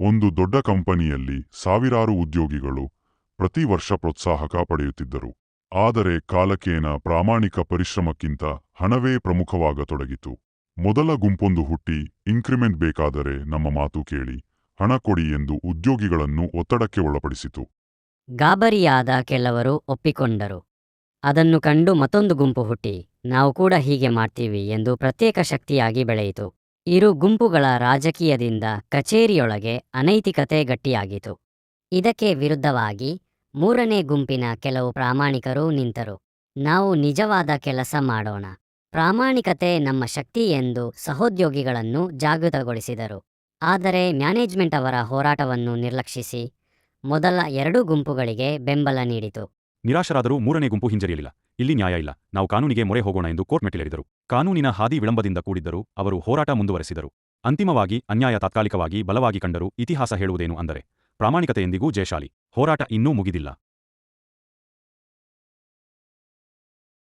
ಒಂದು ದೊಡ್ಡ ಕಂಪನಿಯಲ್ಲಿ ಸಾವಿರಾರು ಉದ್ಯೋಗಿಗಳು ಪ್ರತಿ ವರ್ಷ ಪ್ರೋತ್ಸಾಹಕ ಪಡೆಯುತ್ತಿದ್ದರು. ಆದರೆ ಕಾಲಕೇನ ಪ್ರಾಮಾಣಿಕ ಪರಿಶ್ರಮಕ್ಕಿಂತ ಹಣವೇ ಪ್ರಮುಖವಾಗತೊಡಗಿತು. ಮೊದಲ ಗುಂಪೊಂದು ಹುಟ್ಟಿ ಇನ್ಕ್ರಿಮೆಂಟ್ ಬೇಕಾದರೆ ನಮ್ಮ ಮಾತು ಕೇಳಿ ಹಣ ಕೊಡಿ ಎಂದು ಉದ್ಯೋಗಿಗಳನ್ನು ಒತ್ತಡಕ್ಕೆ ಒಳಪಡಿಸಿತು. ಗಾಬರಿಯಾದ ಕೆಲವರು ಒಪ್ಪಿಕೊಂಡರು. ಅದನ್ನು ಕಂಡು ಮತ್ತೊಂದು ಗುಂಪು ಹುಟ್ಟಿ, ನಾವು ಕೂಡ ಹೀಗೆ ಮಾಡ್ತೀವಿ ಎಂದು ಪ್ರತ್ಯೇಕ ಶಕ್ತಿಯಾಗಿ ಬೆಳೆಯಿತು. ಇರು ಗುಂಪುಗಳ ರಾಜಕೀಯದಿಂದ ಕಚೇರಿಯೊಳಗೆ ಅನೈತಿಕತೆ ಗಟ್ಟಿಯಾಗಿತು. ಇದಕ್ಕೆ ವಿರುದ್ಧವಾಗಿ ಮೂರನೇ ಗುಂಪಿನ ಕೆಲವು ಪ್ರಾಮಾಣಿಕರು ನಿಂತರು. ನಾವು ನಿಜವಾದ ಕೆಲಸ ಮಾಡೋಣ. ಪ್ರಾಮಾಣಿಕತೆ ನಮ್ಮ ಶಕ್ತಿ ಎಂದು ಸಹೋದ್ಯೋಗಿಗಳನ್ನು ಜಾಗೃತಗೊಳಿಸಿದರು. ಆದರೆ ಮ್ಯಾನೇಜ್ಮೆಂಟ್ ಅವರ ಹೋರಾಟವನ್ನು ನಿರ್ಲಕ್ಷಿಸಿ ಮೊದಲ ಎರಡು ಗುಂಪುಗಳಿಗೆ ಬೆಂಬಲ ನೀಡಿತು. ನಿರಾಶರಾದರೂ ಮೂರನೇ ಗುಂಪು ಹಿಂಜರಿಯಲಿಲ್ಲ. ಇಲ್ಲಿ ನ್ಯಾಯ ಇಲ್ಲ. ನಾವು ಕಾನೂನಿಗೆ ಮೊರೆ ಹೋಗೋಣ ಎಂದು ಕೋರ್ಟ್ ಮೆಟ್ಟಿಲೇರಿದರು. ಕಾನೂನಿನ ಹಾದಿ ವಿಳಂಬದಿಂದ ಕೂಡಿದ್ದರೂ ಅವರು ಹೋರಾಟ ಮುಂದುವರೆಸಿದರು. ಅಂತಿಮವಾಗಿ ಅನ್ಯಾಯ ತಾತ್ಕಾಲಿಕವಾಗಿ ಬಲವಾಗಿ ಕಂಡರು ಇತಿಹಾಸ ಹೇಳುವುದೇನು ಅಂದರೆ ಪ್ರಾಮಾಣಿಕತೆ ಎಂದಿಗೂ ಜಯಶಾಲಿ. ಹೋರಾಟ ಇನ್ನೂ ಮುಗಿದಿಲ್ಲ.